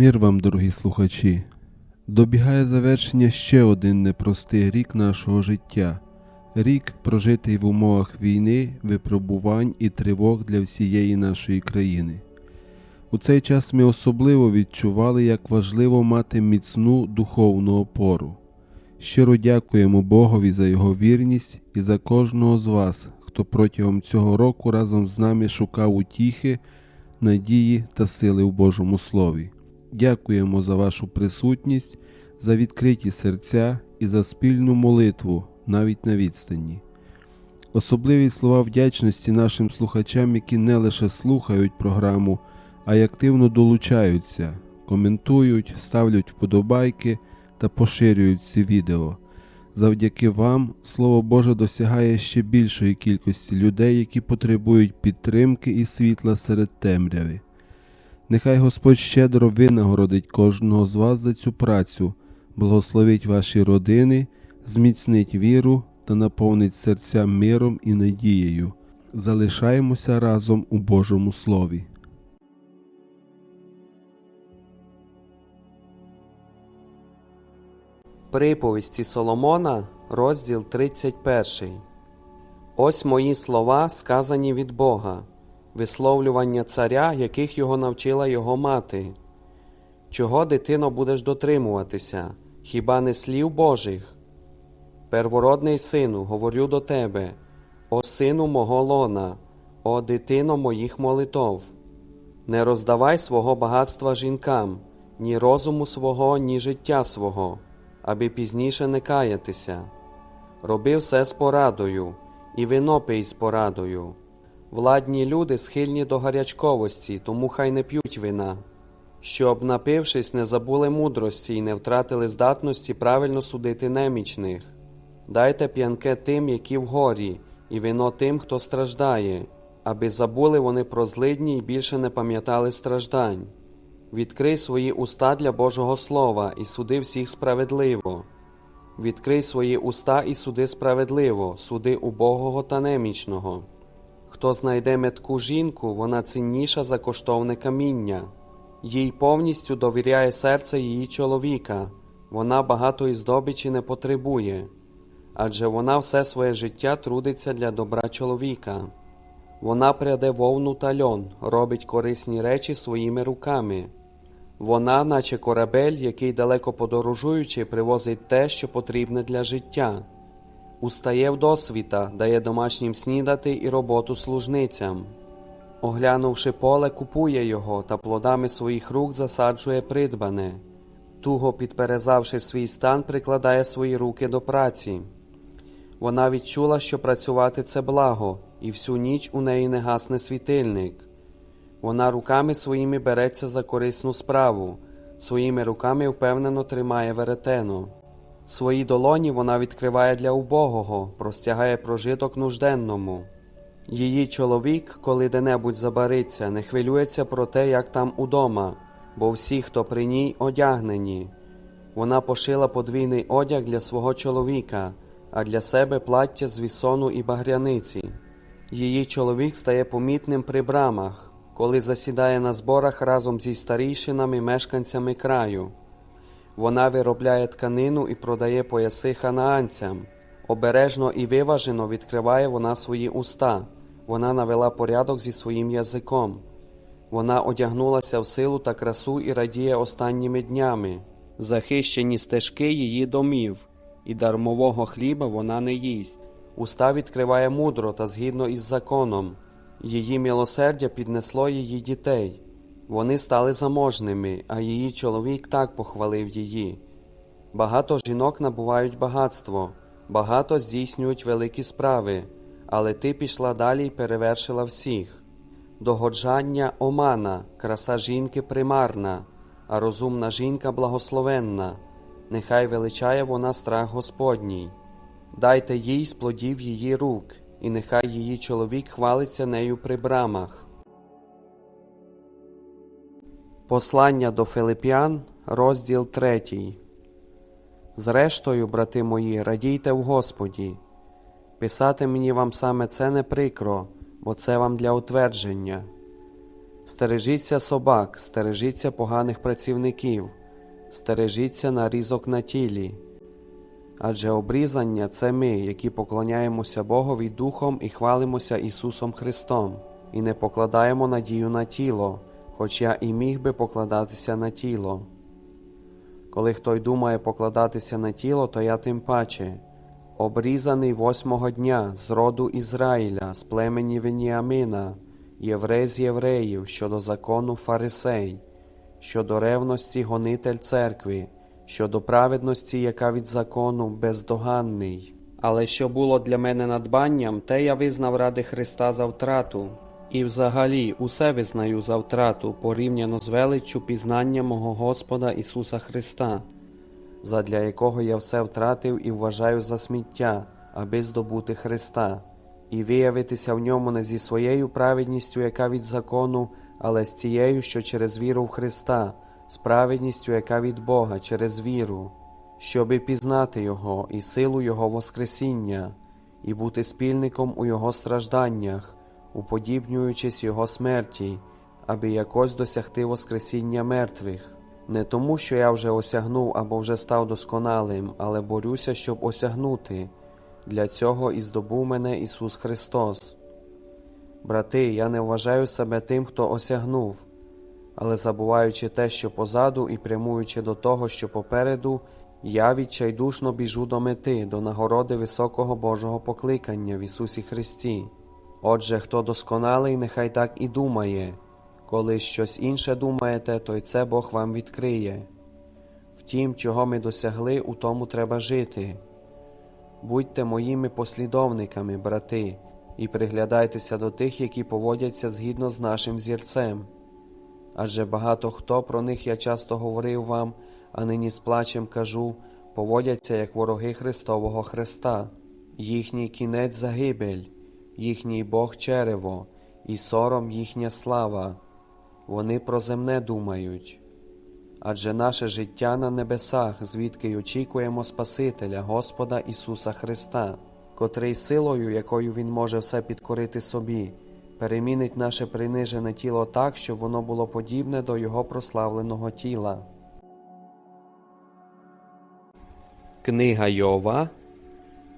Мир вам, дорогі слухачі. Добігає завершення ще один непростий рік нашого життя. Рік, прожитий в умовах війни, випробувань і тривог для всієї нашої країни. У цей час ми особливо відчували, як важливо мати міцну духовну опору. Щиро дякуємо Богові за його вірність і за кожного з вас, хто протягом цього року разом з нами шукав утіхи, надії та сили в Божому Слові. Дякуємо за вашу присутність, за відкриті серця і за спільну молитву навіть на відстані. Особливі слова вдячності нашим слухачам, які не лише слухають програму, а й активно долучаються, коментують, ставлять вподобайки та поширюють ці відео. Завдяки вам Слово Боже досягає ще більшої кількості людей, які потребують підтримки і світла серед темряви. Нехай Господь щедро винагородить кожного з вас за цю працю, благословить ваші родини, зміцнить віру та наповнить серця миром і надією. Залишаємося разом у Божому Слові. Приповісті Соломона, розділ 31. Ось мої слова, сказані від Бога, висловлювання царя, яких його навчила його мати. Чого, дитино, будеш дотримуватися, хіба не слів Божих? Первородний сину, говорю до тебе, о сину мого лона, о дитино моїх молитов. Не роздавай свого багатства жінкам, ні розуму свого, ні життя свого, аби пізніше не каятися. Роби все з порадою, і вино пий з порадою. Владні люди схильні до гарячковості, тому хай не п'ють вина, щоб, напившись, не забули мудрості і не втратили здатності правильно судити немічних. Дайте п'янке тим, які в горі, і вино тим, хто страждає, аби забули вони про злидні і більше не пам'ятали страждань. Відкрий свої уста для Божого Слова і суди всіх справедливо. Відкрий свої уста і суди справедливо, суди убогого та немічного. Хто знайде метку жінку, вона цінніша за коштовне каміння. Їй повністю довіряє серце її чоловіка, вона багатої здобичі не потребує, адже вона все своє життя трудиться для добра чоловіка. Вона пряде вовну та льон, робить корисні речі своїми руками. Вона, наче корабель, який далеко подорожуючи, привозить те, що потрібне для життя. Устає в досвіта, дає домашнім снідати і роботу служницям. Оглянувши поле, купує його та плодами своїх рук засаджує придбане. Туго підперезавши свій стан, прикладає свої руки до праці. Вона відчула, що працювати це благо, і всю ніч у неї не гасне світильник. Вона руками своїми береться за корисну справу, своїми руками впевнено тримає веретено. Свої долоні вона відкриває для убогого, простягає прожиток нужденному. Її чоловік, коли де-небудь забариться, не хвилюється про те, як там удома, бо всі, хто при ній, одягнені. Вона пошила подвійний одяг для свого чоловіка, а для себе плаття з вісону і багряниці. Її чоловік стає помітним при брамах, коли засідає на зборах разом зі старійшинами мешканцями краю. Вона виробляє тканину і продає пояси ханаанцям. Обережно і виважено відкриває вона свої уста. Вона навела порядок зі своїм язиком. Вона одягнулася в силу та красу і радіє останніми днями. Захищені стежки її домів, і дармового хліба вона не їсть. Уста відкриває мудро та згідно із законом. Її милосердя піднесло її дітей. Вони стали заможними, а її чоловік так похвалив її. Багато жінок набувають багатство, багато здійснюють великі справи, але ти пішла далі й перевершила всіх. Догоджання омана, краса жінки примарна, а розумна жінка благословенна, нехай величає вона страх Господній. Дайте їй з плодів її рук, і нехай її чоловік хвалиться нею при брамах. Послання до Филип'ян, розділ 3. Зрештою, брати мої, радійте в Господі. Писати мені вам саме це не прикро, бо це вам для утвердження. Стережіться собак, стережіться поганих працівників, стережіться нарізок на тілі. Адже обрізання це ми, які поклоняємося Богові Духом і хвалимося Ісусом Христом, і не покладаємо надію на тіло, хоч я і міг би покладатися на тіло. Коли хто й думає покладатися на тіло, то я тим паче. Обрізаний восьмого дня з роду Ізраїля, з племені Веніамина, єврей з євреїв, щодо закону фарисей, щодо ревності гонитель церкви, щодо праведності, яка від закону бездоганний. Але що було для мене надбанням, те я визнав ради Христа за втрату. І взагалі усе визнаю за втрату порівняно з величчю пізнання мого Господа Ісуса Христа, задля якого я все втратив і вважаю за сміття, аби здобути Христа, і виявитися в ньому не зі своєю праведністю, яка від закону, але з тією, що через віру в Христа, з яка від Бога, через віру, щоби пізнати Його і силу Його Воскресіння, і бути спільником у Його стражданнях, уподібнюючись Його смерті, аби якось досягти Воскресіння мертвих. Не тому, що я вже осягнув або вже став досконалим, але борюся, щоб осягнути. Для цього і здобув мене Ісус Христос. Брати, я не вважаю себе тим, хто осягнув, але забуваючи те, що позаду, і прямуючи до того, що попереду, я відчайдушно біжу до мети, до нагороди високого Божого покликання в Ісусі Христі. Отже, хто досконалий, нехай так і думає. Коли щось інше думаєте, то й це Бог вам відкриє. Втім, чого ми досягли, у тому треба жити. Будьте моїми послідовниками, брати, і приглядайтеся до тих, які поводяться згідно з нашим зірцем. Адже багато хто про них я часто говорив вам, а нині з плачем кажу, поводяться як вороги Христового Христа, їхній кінець загибель, їхній Бог черево, і сором їхня слава. Вони про земне думають. Адже наше життя на небесах, звідки й очікуємо Спасителя, Господа Ісуса Христа, котрий силою, якою Він може все підкорити собі, перемінить наше принижене тіло так, щоб воно було подібне до Його прославленого тіла. Книга Йова,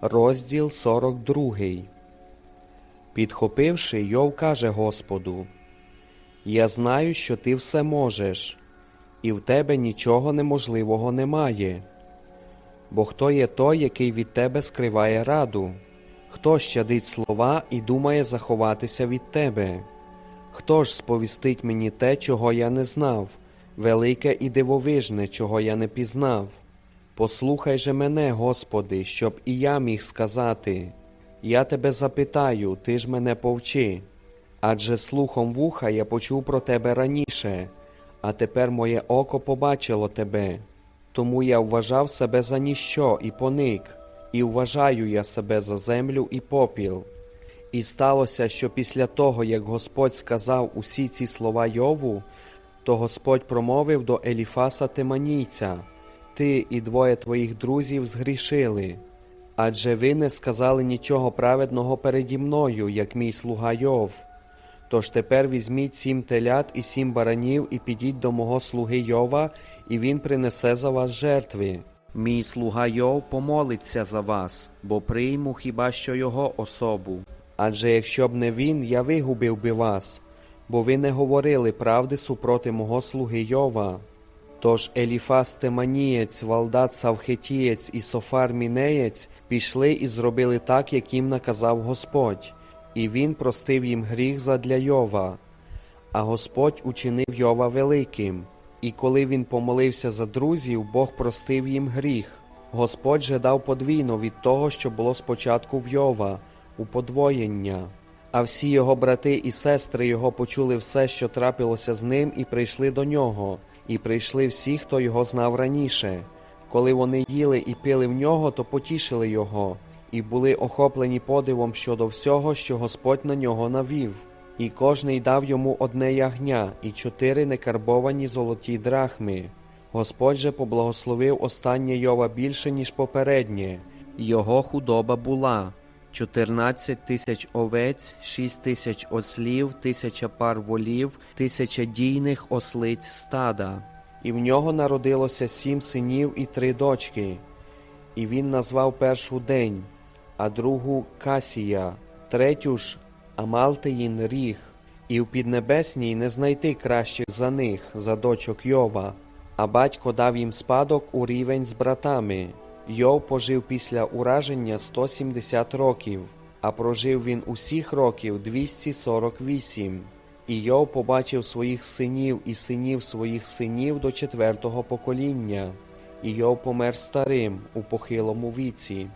розділ 42. Підхопивши, Йов каже Господу: Я знаю, що ти все можеш, і в тебе нічого неможливого немає. Бо хто є той, який від тебе скриває раду? Хто щадить слова і думає заховатися від тебе? Хто ж сповістить мені те, чого я не знав, велике і дивовижне, чого я не пізнав? Послухай же мене, Господи, щоб і я міг сказати. Я тебе запитаю, ти ж мене повчи. Адже слухом вуха я почув про тебе раніше, а тепер моє око побачило тебе. Тому я вважав себе за ніщо і поник, і вважаю я себе за землю і попіл. І сталося, що після того, як Господь сказав усі ці слова Йову, то Господь промовив до Еліфаса Теманійця: Ти і двоє твоїх друзів згрішили. Адже ви не сказали нічого праведного переді мною, як мій слуга Йов. Тож тепер візьміть сім телят і сім баранів, і підіть до мого слуги Йова, і він принесе за вас жертви. Мій слуга Йов помолиться за вас, бо прийму хіба що його особу. Адже якщо б не він, я вигубив би вас, бо ви не говорили правди супроти мого слуги Йова. Тож Еліфас Теманієць, Валдат Савхетієць і Софар Мінеєць пішли і зробили так, як їм наказав Господь, і він простив їм гріх задля Йова. А Господь учинив Йова великим, і коли він помолився за друзів, Бог простив їм гріх. Господь же дав подвійно від того, що було спочатку в Йова, у подвоєння. А всі його брати і сестри його почули все, що трапилося з ним, і прийшли до нього, і прийшли всі, хто його знав раніше. Коли вони їли і пили в нього, то потішили його, і були охоплені подивом щодо всього, що Господь на нього навів. І кожний дав йому одне ягня, і чотири некарбовані золоті драхми. Господь же поблагословив останнє Йова більше, ніж попереднє. Його худоба була, 14 тисяч овець, 6 тисяч ослів, тисяча пар волів, тисяча дійних ослиць стада. І в нього народилося сім синів і три дочки. І він назвав першу день, а другу Касія, третю ж Амалтеїн ріг, і в піднебесній не знайти кращих за них, за дочок Йова. А батько дав їм спадок у рівень з братами. Йов пожив після ураження 170 років, а прожив він усіх років 248. І Йов побачив своїх синів і синів своїх синів до четвертого покоління. І Йов помер старим у похилому віці.